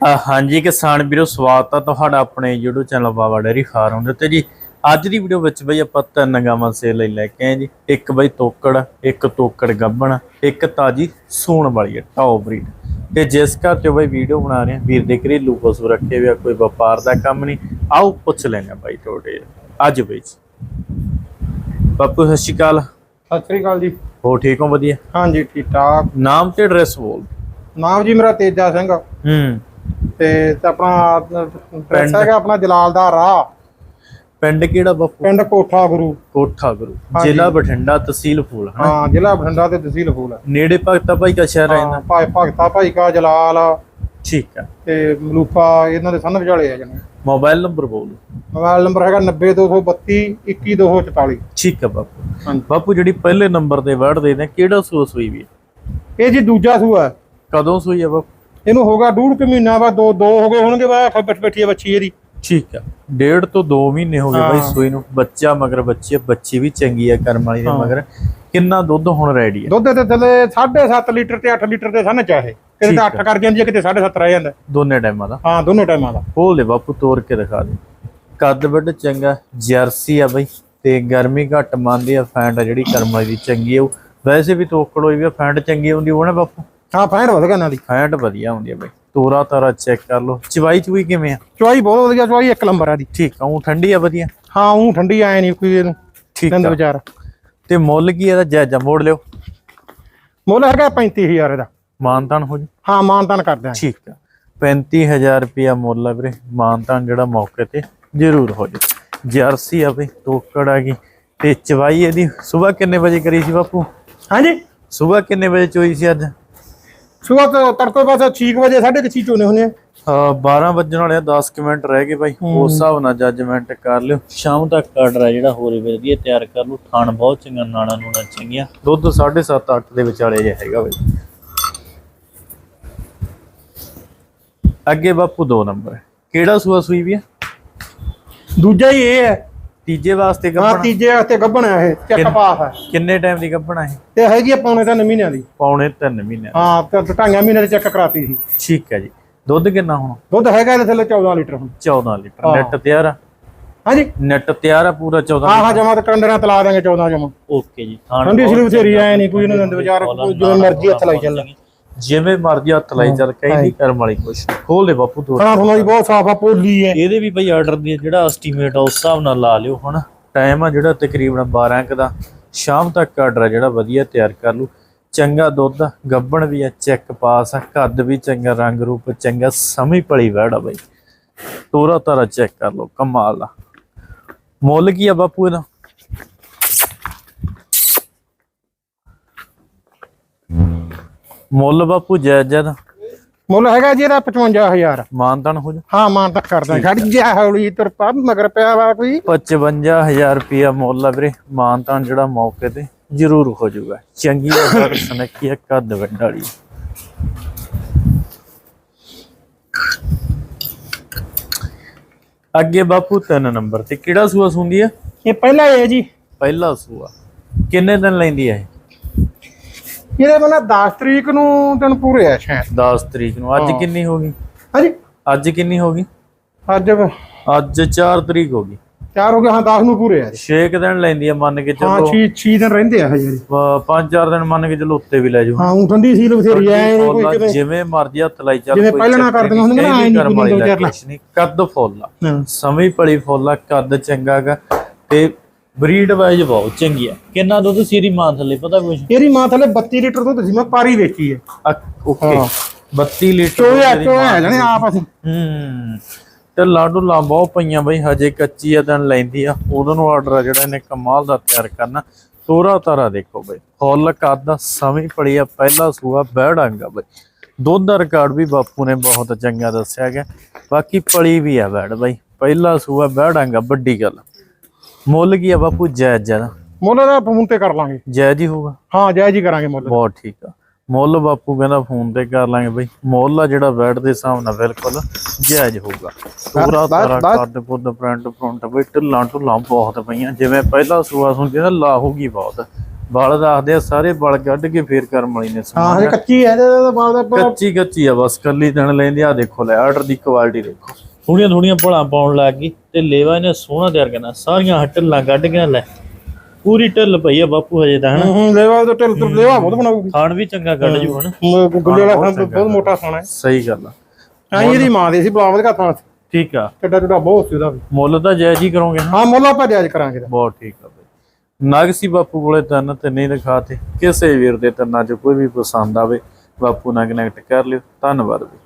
ਹਾਂਜੀ ਕਿਸਾਨ ਵੀਰੋ ਸਵਾਗਤ ਆ ਤੁਹਾਡਾ ਆਪਣੇ YouTube channel Baba dairy farm ਦੇ ਉੱਤੇ ਜੀ। ਅੱਜ ਦੀ ਵੀਡੀਓ ਵਿੱਚ ਬਈ ਆਪਾਂ ਤਿੰਨ ਗਾਵਾਂ ਸੇਲ ਲਈ ਲੈ ਕੇ ਆਏ ਜੀ। ਇੱਕ ਬਈ ਤੋਕੜ ਇੱਕ ਤੋਕੜ ਗੱਬਣ ਇੱਕ ਤਾਜੀ ਸੂਣ ਵਾਲੀ ਹੈ ਟੌਪ ਬਰੀਡ। ਤੇ ਜਿਸ ਘਰ ਤੇ ਬਈ ਵੀਡੀਓ ਬਣਾ ਰਹੇ ਆ ਵੀਰ ਦੇ ਘਰੇਲੂ ਪਸ਼ੂ ਰੱਖੇ ਹੋਏ ਆ ਕੋਈ ਵਪਾਰ ਦਾ ਕੰਮ ਨਹੀਂ। ਆਓ ਪੁੱਛ ਲੈਣਾ ਬਾਈ ਤੁਹਾਡੇ। ਅੱਜ ਬਈ ਬਾਪੂ ਸਤਿ ਸ਼੍ਰੀ ਅਕਾਲ। ਸਤਿ ਸ੍ਰੀ ਅਕਾਲ ਜੀ। ਹੋ ਠੀਕ ਹੋ? ਵਧੀਆ। ਹਾਂਜੀ ਠੀਕ ਠਾਕ। ਨਾਮ ਤੇ ਐਡਰੈਸ ਬੋਲ ਨਾਮ ਜੀ ਮੇਰਾ ਤੇਜਾ ਸਿੰਘ ਹੂੰ। ਤੇ ਤੇ ਆਪਣਾ ਐਡਰੈਸ ਹੈਗਾ ਆਪਣਾ ਜਲਾਲ ਦਾ ਰਾਹ। ਪਿੰਡ ਕਿਹੜਾ ਬਾਪੂ? ਪਿੰਡ ਕੋਠਾ ਗੁਰੂ। ਕੋਠਾ ਗੁਰੂ। ਹਾਂਜੀ। ਜ਼ਿਲ੍ਹਾ ਬਠਿੰਡਾ ਤਹਿਸੀਲ ਫੂਲ ਹਨਾ? ਹਾਂ ਜ਼ਿਲ੍ਹਾ ਬਠਿੰਡਾ ਤੇ ਤਹਿਸੀਲ ਫੂਲ। ਹੈ ਨੇੜੇ ਭਗਤਾ ਭਾਈ ਕਾ ਸ਼ਹਿਰ ਹੈ ਹਾਂ, ਭਾਈ ਭਗਤਾ ਭਾਈ ਕਾ ਜਲਾਲ ਠੀਕ ਹੈ ਤੇ ਮਲੂਕਾ ਇਹਨਾਂ ਦੇ ਸੰਨ ਵਿਚਾਲੇ ਆ ਜਣੇ। ਮੋਬਾਈਲ ਨੰਬਰ ਬੋਲੋ ਮੋਬਾਈਲ ਨੰਬਰ ਹੈਗਾ 90232 21244 ਠੀਕ ਹੈ ਬਾਪੂ। ਹਾਂਜੀ। ਬਾਪੂ ਜਿਹੜੀ ਪਹਿਲੇ ਨੰਬਰ ਤੇ ਵਰਡ ਦੇ ਨੇ ਕਿਹੜਾ ਸੂਆ ਸੂਈ ਵੀ ਹੈ? ਇਹ ਜੀ ਦੂਜਾ ਸੂਆ। ਹੈ। ਕਦੋਂ ਸੂਈ ਹੈ ਬਾਪੂ? ਇਹਨੂੰ ਹੋਗਾ ਡੂਢ ਕੁ ਮਹੀਨਾ ਬਾਅਦ ਦੋ ਦੋ ਹੋ ਗਏ ਹੋਣਗੇ ਵਾ ਖੱਬਟ ਬੈਠੀ ਹੈ ਬੱਚੀ ਇਹਦੀ। ਠੀਕ ਹੈ ਡੇਢ ਤੋਂ 2 ਮਹੀਨੇ ਹੋ ਗਏ ਬਾਈ। ਸੂਈ ਨੂੰ ਬੱਚਾ ਮਗਰ ਬੱਚੀ ਬੱਚੀ ਵੀ ਚੰਗੀ ਹੈ ਕਰਮ ਵਾਲੀ ਦੇ। ਮਗਰ। ਕਿੰਨਾ ਦੁੱਧ ਹੁਣ ਰੈਡੀ ਹੈ ਦੁੱਧ ਦੇ ਥੱਲੇ 7.5 ਲੀਟਰ ਤੇ 8 ਲੀਟਰ ਦੇ ਸੰਨ ਚਾਹੇ ਕਿਤੇ ਠੀਕ ਤਾਂ ਹੈ। 8 ਕਰ ਜਾਂਦੀ ਹੈ ਕਿਤੇ 7.5 ਰਹਿ ਜਾਂਦਾ। ਦੋਨੇ ਟਾਈਮਾਂ ਦਾ? ਹਾਂ ਦੋਨੋਂ ਟਾਈਮਾਂ ਦਾ। ਖੋਲ ਦੇ ਬਾਪੂ ਤੋੜ ਕੇ ਦਿਖਾ ਦੇ। ਕੱਦ ਵੱਡ ਚੰਗਾ ਜਰਸੀ ਆ ਬਈ। ਤੇ ਗਰਮੀ ਘੱਟ ਮੰਨਦੀ ਆ ਫੈਂਟ ਆ ਜਿਹੜੀ ਕਰਮ ਵਾਲੀ ਦੀ ਚੰਗੀ ਆ। ਵੈਸੇ ਵੀ ਤੋਕੜ ਹੋਈ ਵੀ ਆ, ਫੈਂਟ ਚੰਗੀ ਹੁੰਦੀ ਉਹ ਨਾ ਬਾਪੂ? ਹਾਂ ਫੈਂਡ ਵਧ ਗਿਆ ਇਹਨਾਂ ਦੀ ਫੈਂਟ ਵਧੀਆ ਹੁੰਦੀ ਆ ਬਈ। ਤੋਰਾ ਤਾਰਾ ਚੈੱਕ ਕਰ ਲਓ। ਚਵਾਈ ਚੂਈ ਕਿਵੇਂ ਆ? ਚੁਆਈ ਬਹੁਤ ਵਧੀਆ ਚੁਆਈ ਇੱਕ ਨੰਬਰ ਆ ਦੀ ਠੀਕ ਆ ਉਹ ਠੰਡੀ ਆ ਵਧੀਆ? ਹਾਂ ਉਹ ਠੰਡੀ ਆਏ ਨਹੀਂ ਕੋਈ ਇਹਨੂੰ ਠੀਕ ਆ। ਵਿਚਾਰ ਤੇ ਮੁੱਲ ਕੀ ਇਹਦਾ? ਜਾਇਜ਼ਾ ਮੋੜ ਲਿਓ। ਮੁੱਲ ਹੈਗਾ 35000 ਇਹਦਾ। ਮਾਨਤਾਨ ਹੋ ਜੀ? ਹਾਂ ਮਾਨਤਾਨ ਕਰਦੇ ਆ ਠੀਕ ਆ। 35000 ਰੁਪਿਆ ਮੁੱਲ ਆ ਵੀਰੇ। ਮਾਨਤਾਨ ਜਿਹੜਾ ਮੌਕੇ ਤੇ ਜ਼ਰੂਰ ਹੋ ਜੀ। ਜਰਸੀ ਆ ਬਈ ਤੋਕੜ ਆ ਗਈ। ਤੇ ਚਵਾਈ ਇਹਦੀ ਸਵੇਰ ਕਿੰਨੇ ਵਜੇ ਕਰੀ ਸੀ ਬਾਪੂ? ਹਾਂਜੀ? ਸਵੇਰ ਕਿੰਨੇ ਵਜੇ ਚੋਈ ਸੀ ਅੱਜ? ਸਵੇਰ ਤੜਕੇ ਪਾਸੇ 6 ਵਜੇ ਸਾਢੇ ਕੁ ਛੇ ਚੋਨੇ ਹੁੰਦੇ ਆ। ਅਹ 12 ਵੱਜਣ ਵਾਲੇ ਆ 10 ਕੁ ਮਿੰਟ ਰਹਿ ਗਏ ਬਾਈ। ਉਸ ਹਿਸਾਬ ਨਾਲ ਜੱਜਮੈਂਟ ਕਰ ਲਿਓ। ਸ਼ਾਮ ਤੱਕ ਆਰਡਰ ਆ ਜਿਹੜਾ ਹੋਰ ਵਧੀਆ ਤਿਆਰ ਕਰ ਲਓ। ਥਾਣ ਬਹੁਤ ਚੰਗਾ ਨਾਣਾ ਨੂਣਾ ਚੰਗੀਆਂ। ਦੁੱਧ 7.5 8 ਦੇ ਵਿਚਾਲੇ ਜੇ ਹੈਗਾ ਬਾਈ। ਅੱਗੇ ਬਾਪੂ ਦੋ ਨੰਬਰ ਕਿਹੜਾ ਸੂਆ ਸੂਈ ਵੀ ਆ? ਦੂਜਾ ਹੀ ਇਹ ਹੈ। ਤੀਜੇ ਵਾਸਤੇ ਹਾਂ ਗੱਭਣਾ ਤੀਜੇ ਵਾਸਤੇ ਗੱਭਣ ਆ ਇਹ ਚੱਕ ਕਿੰਨ- ਪਾਸ ਹੈ ਕਿੰਨੇ ਟਾਈਮ ਦੀ ਗੱਭਣਾ ਹੈ ਤੇ ਹੈਗੀ ਆ ਪੌਣੇ ਤਿੰਨ ਮਹੀਨਿਆਂ ਦੀ। ਪੌਣੇ 3 ਮਹੀਨੇ ਹਾਂ ਤੇ ਢਾਈਆਂ ਮਹੀਨੇ ਦੀ ਚੈੱਕ ਕਰਾਤੀ ਸੀ। ਠੀਕ ਹੈ ਜੀ। ਦੁੱਧ ਕਿੰਨਾ ਹੁਣ? ਦੁੱਧ ਹੈਗਾ ਇਹਦੇ ਥੱਲੇ 14 ਲੀਟਰ ਹੁਣ। 14 ਲੀਟਰ। ਨੈਟ ਤਿਆਰ ਆ? ਹਾਂਜੀ। ਨੈਟ ਤਿਆਰ ਆ ਪੂਰਾ 14 ਹਾਂ ਹਾਂ ਜਮਾ ਤੇ ਕੰਡਰਾਂ ਤਲਾ ਦਾਂਗੇ 14 ਜਮਾ। ਓਕੇ ਜੀ। ਠੰਡੀ ਬਹੁਤ ਸਿਰ ਬਥੇਰੀ ਨਹੀਂ ਕੋਈ ਇਹਨਾਂ ਦੇ ਵਿਚਾਰ ਜਿਵੇਂ ਮਰਜ਼ੀ ਹੱਥ ਲਾਈ ਚੱਲ। ਜਿਵੇਂ ਮਰਜ਼ੀ ਹੱਥ ਲਾਈ ਚੱਲ ਕਹੀ ਨਹੀਂ ਕਰਮ ਵਾਲੀ ਕੁਛ। ਖੋਲ ਦੇ ਬਾਪੂ ਦੋ ਖੁਣਾ ਵੀ ਬਹੁਤ ਸਾਫ਼ ਆ ਪੋਲੀ ਹੈ ਇਹਦੇ ਵੀ ਬਈ ਆਰਡਰ ਦੀ ਜਿਹੜਾ ਐਸਟੀਮੇਟ ਆ ਉਸ ਹਿਸਾਬ ਨਾਲ ਲਾ ਲਿਓ ਹਨਾ ਟਾਈਮ ਆ ਜਿਹੜਾ ਤਕਰੀਬਨ 12 ਕ ਦਾ। ਸ਼ਾਮ ਤੱਕ ਆਰਡਰ ਆ ਜਿਹੜਾ ਵਧੀਆ ਤਿਆਰ ਕਰ ਲੂ ਚੰਗਾ ਦੁੱਧ ਆ, ਗੱਬਣ ਵੀ ਆ ਚੈੱਕ ਪਾਸ ਆ ਕੱਦ ਵੀ ਚੰਗਾ ਰੰਗ ਰੂਪ ਚੰਗਾ ਸਮੀ ਪਲੀ ਵੜ ਆ ਬਈ। ਤੋਰਾ ਤਾਰਾ ਚੈੱਕ ਕਰ ਲਓ ਕਮਾਲ ਦਾ ਮੁੱਲ ਕੀ ਆ ਬਾਪੂ ਇਹਦਾ? ਮੁੱਲ ਬਾਪੂ ਜਾਇਜ਼ ਜਾਇਜ਼ ਮੁੱਲ ਹੈਗਾ ਜੀ ਇਹਦਾ 55000 ਮਾਨਤਨ ਹੋ ਜਾ। ਹਾਂ ਮਾਨ ਤੱਕ ਕਰਦਾ ਛੱਡ ਗਿਆ ਹੌਲੀ ਤੁਰ ਪਾ ਮਗਰ ਪਿਆ ਵਾ ਕੋਈ। 55000 ਰੁਪਿਆ ਮੁੱਲ ਆ ਵੀਰੇ। ਮਾਨਤਾਨ ਜਿਹੜਾ ਮੌਕੇ ਤੇ ਜ਼ਰੂਰ ਹੋ ਜਾਊਗਾ। ਚੰਗੀ ਸਨਕੀ ਕੱਦ ਵੱਡਾ ਵਾਲੀ। ਅੱਗੇ ਬਾਪੂ ਤਿੰਨ ਨੰਬਰ ਤੇ ਕਿਹੜਾ ਸੂਆ ਸੁੰਦੀ ਆ? ਇਹ ਪਹਿਲਾ ਇਹ ਜੀ। ਪਹਿਲਾ ਸੂਆ। ਕਿੰਨੇ ਦਿਨ ਲੈਂਦੀ ਇਹ? ਇਹਦੇ ਬਣਾ 10 ਤਰੀਕ ਨੂੰ ਦਿਨ ਪੂਰੇ ਆ ਸ਼ਾਇਦ। 10 ਤਰੀਕ ਨੂੰ। ਅੱਜ ਹਾਂ। ਕਿੰਨੀ ਹੋ ਗਈ? ਹਾਂਜੀ। ਅੱਜ ਕਿੰਨੀ ਹੋ ਗਈ? ਅੱਜ ਅੱਜ 4 ਤਰੀਕ ਹੋ ਗਈ। ਚਾਰ ਹੋ ਗਏ ਹਾਂ 10 ਨੂੰ ਪੂਰੇ ਆ। ਜੀ 6 ਦਿਨ ਲੈਂਦੀ ਆ ਮੰਨ ਕੇ ਹਾਂ ਚੱਲੋ। 6 6 ਦਿਨ ਰਹਿੰਦੇ ਆ ਹਜੇ 5-4 ਦਿਨ ਮੰਨ ਕੇ ਚੱਲੋ ਉੱਤੇ ਵੀ ਲੈ ਜਾਓ। ਹਾਂ ਉਹ ਠੰਡੀ ਸੀਲ ਬਥੇਰੀ ਐ ਕੋਈ ਜਿਵੇਂ ਮਰਜ਼ੀ ਹੱਥ ਲਾਈ ਚੱਲ ਜਿਵੇਂ ਪਹਿਲਾਂ ਨਾ, ਨਹੀਂ, ਐਂ ਨੀ ਕਰਮ ਵਾਲੀ ਕੋਈ ਨਹੀਂ ਕੱਦ ਫੁੱਲ ਹਾਂ। ਸਮੀ ਪਲੀ ਫੁੱਲ ਕੱਦ ਚੰਗਾ ਗਾ। ਤੇ ਬਰੀਡ ਵਾਈਜ਼ ਬਹੁਤ ਚੰਗੀ ਆ। ਕਿੰਨਾ ਦੁੱਧ ਸੀਰੀ ਮਾਂ ਥੱਲੇ ਪਤਾ ਕੁਛ? ਇਹਦੀ ਮਾਂ ਥਲੇ 32 ਲੀਟਰ ਦੁੱਧ ਸੀ ਮੈਂ ਪਾਰੀ ਵੇਚੀ ਹੈ। ਓਕੇ ਹਾਂ। 32 ਲੀਟਰ ਚੋਇਆ ਚੋਇਆ ਜਣੇ ਆਪ ਅਸੀਂ। ਹੂੰ। ਤੇ ਲਾਡੂ ਲਾਂ ਬਹੁਤ ਪਈਆਂ ਬਈ ਹਜੇ ਕੱਚੀ ਆ ਦਿਨ ਲੈਂਦੀ ਆ। ਉਦੋਂ ਨੂੰ ਆਰਡਰ ਆ ਜਿਹੜਾ ਇਹਨੇ ਕਮਾਲ ਦਾ ਤਿਆਰ ਕਰਨਾ। ਤੋਰਾ ਤਾਰਾ ਦੇਖੋ ਬਈ ਫੁੱਲ ਕੱਦ ਸਮੀ ਪੜੀ ਆ ਪਹਿਲਾ ਸੂਆ ਬੈੜਾਂਗਾ ਬਈ। ਦੁੱਧ ਦਾ ਰਿਕਾਰਡ ਵੀ ਬਾਪੂ ਨੇ ਬਹੁਤ ਚੰਗਾ ਦੱਸਿਆ ਗਿਆ। ਬਾਕੀ ਪਲੀ ਵੀ ਆ ਬੈੜ ਬਈ ਪਹਿਲਾ ਸੂਆ ਬੈੜਾਂਗਾ ਵੱਡੀ ਗੱਲ। ਮੁੱਲ ਕੀ ਆ ਬਾਪੂ? ਜਾਇਜ਼ ਜਾਇਜ਼ ਮੁੱਲ ਦਾ ਫੋਨ ਤੇ ਕਰ ਲਾਂਗੇ। ਜਾਇਜ਼ ਹੀ ਹੋਊਗਾ। ਹਾਂ ਜਾਇਜ਼ ਹੀ ਕਰਾਂਗੇ ਮੁੱਲ। ਬਹੁਤ ਠੀਕ ਆ। ਮੁੱਲ ਬਾਪੂ ਕਹਿੰਦਾ ਫੋਨ ਤੇ ਕਰ ਲਾਂਗੇ ਬਈ। ਮੁੱਲ ਆ ਜਿਹੜਾ ਬੈਡ ਦੇ ਹਿਸਾਬ ਨਾਲ ਬਿਲਕੁਲ ਜਾਇਜ਼ ਹੋਊਗਾ। ਪੂਰਾ ਤਾਰਾ। ਕੱਦ ਪੁੱਦ ਪ੍ਰਿੰਟ ਫਰੰਟ ਬਈ ਢਿੱਲਾਂ ਢੁੱਲਾਂ ਬਹੁਤ ਪਈਆਂ। ਜਿਵੇਂ ਪਹਿਲਾ ਸੂਆ ਸੁਣ ਜਿਹਦਾ ਲਾ ਹੋਗੀ ਬਹੁਤ ਬਲ ਰੱਖਦੇ ਆ ਸਾਰੇ ਬਲ ਕੱਢ ਕੇ ਫੇਰ ਕਰਮ ਵਾਲੀ ਨੇ ਹਾਂ ਕੱਚੀ ਹੈ ਇਹਦੇ ਬਾਅਦ ਆਪਾਂ ਕੱਚੀ ਕੱਚੀ ਆ ਬਸ ਕੱਲੀ ਦਿਨ ਲੈਂਦੇ ਆ। ਦੇਖੋ ਲੈ ਆਰਡਰ ਦੀ ਕੁਆਲਿਟੀ ਦੇਖੋ। ਥੋੜੀਆਂ ਥੋੜੀਆਂ ਭਲਾਂ ਪਾਉਣ ਲੱਗ ਗਈ ਤੇ ਲੇਵਾ ਇਹਨੇ ਸੋਹਣਾ ਤਿਆਰ ਕਰਨਾ। ਸਾਰੀਆਂ ਹੱਟਲਾਂ ਕੱਢ ਕੇ ਲੈ। ਪੂਰੀ ਢਿੱਲ ਪਈ ਆ ਬਾਪੂ ਹਜੇ ਤਾਂ ਹਨਾ? ਹੂੰ ਲੈਵਾ ਤੋਂ ਢਿੱਲ ਤੋਂ ਲੈਵਾ ਬਹੁਤ ਬਣਾਉਗੀ ਖਾਣ ਵੀ ਚੰਗਾ ਕੱਢ ਜੂ ਹਨਾ? ਗੁੱਲੇ ਵਾਲਾ ਖਾਣ ਬਹੁਤ ਮੋਟਾ ਖਾਣਾ ਹੈ। ਸਹੀ ਗੱਲ ਆ। ਐਂ ਇਹਦੀ ਮਾਂ ਦੇ ਸੀ ਬਲਾਵਤ ਥਾਂ ਸੀ ਠੀਕ ਆ। ਕਿੱਡਾ ਟੁੱਡਾ ਬਹੁਤ ਸੀ ਉਹਦਾ ਵੀ। ਮੁੱਲ ਤਾਂ ਜਾਇਜ਼ ਹੀ ਕਰੋਗੇ ਹਾਂ ਮੁੱਲ ਆਪਾਂ ਜਾਇਜ਼ ਕਰਾਂਗੇ। ਬਹੁਤ ਠੀਕ ਆ ਬਈ। ਨਗ ਸੀ ਬਾਪੂ ਕੋਲੇ ਤਿੰਨ ਤੇ ਨਹੀਂ ਦਿਖਾਤੇ ਕਿਸੇ ਵੀਰ ਦੇ ਤਿੰਨਾਂ ਚ ਕੋਈ ਵੀ ਪਸੰਦ ਆਵੇ ਬਾਪੂ ਨਾਲ ਕਨੈਕਟ ਕਰ ਲਿਓ। ਧੰਨਵਾਦ ਬਈ।